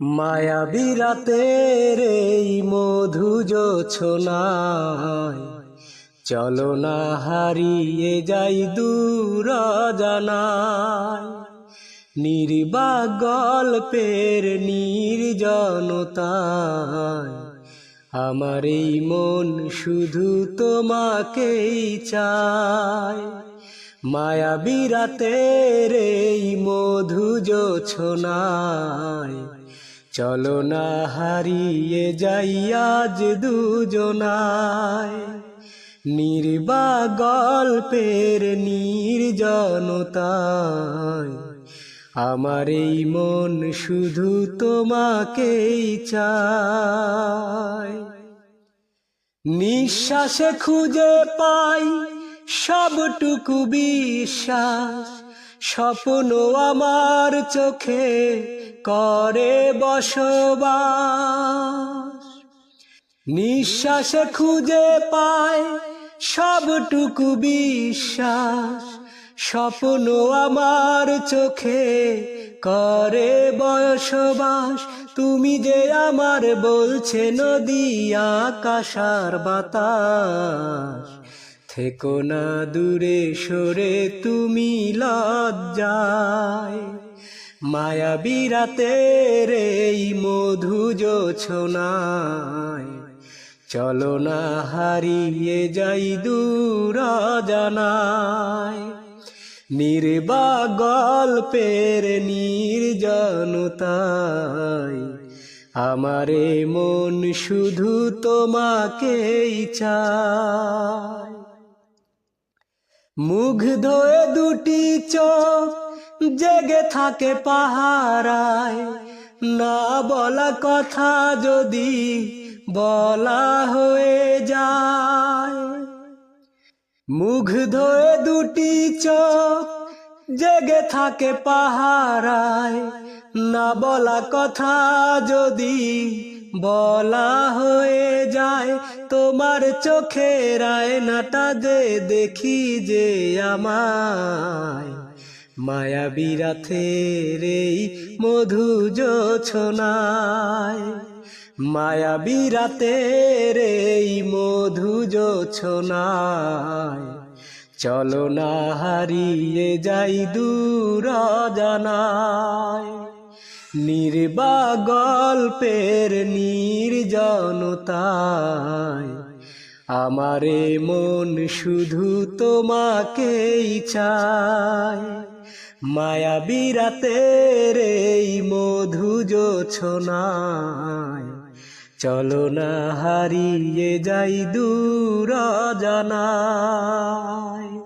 মায়াবী রাতের এই মধু জোছনায় চলো না হারিয়ে যাই দূর জানায়। নির্বা গল্পের নির্জনতায়। আমার এই মন শুধু তোমাকেই চায়। মায়াবী রাতের এই মধু জোছনায় চলো না হারিয়ে যাই আজ দুজনায়। নির্বা গল্পের নির্জনতায়। আমার এই মন শুধু তোমাকেই চায়। নিঃশ্বাসে খুঁজে পাই সবটুকু বিশ্বাস। স্বপ্ন আমার চোখে করে বসবাস। নিঃশ্বাসে খুঁজে পায় সবটুকু বিশ্বাস। স্বপ্ন আমার চোখে করে বসবাস। তুমি যে আমার বলছে নদী আকাশার বাতাস। থেকো না দূরে সরে তুমি লজ্জায়। মায়াবী রাতের এই মধু জোছনায় চলো না হারিয়ে যাই দূর জানায় নির্বা গল্পের নির্জনতায়। আমারে মন শুধু তোমাকেই চায়। মুগ্ধ ধোয়ে দুটি চোখ জেগে থাকে পাহারায়। না বলা কথা যদি বলা হয়ে যায়। মুখ ধোয়ে দুটি চোখ জেগে থাকে পাহারায়। না বলা কথা যদি বলা হয়ে যায়, তোমার চোখের আয়নাটা যে দেখি যে আমায়। মায়াবী রাতের এই মধু জোছনায় মায়াবী রাতের এই মধু জোছনায় চলো না হারিয়ে যাই দূর জানায় নির্বা গল্পের নির্জনতায়। আমারে মন শুধু তোমাকেই চায়। মায়াবী রাতের এই মধু জোছনায়। চলো না হারিয়ে যাই দূর জানায়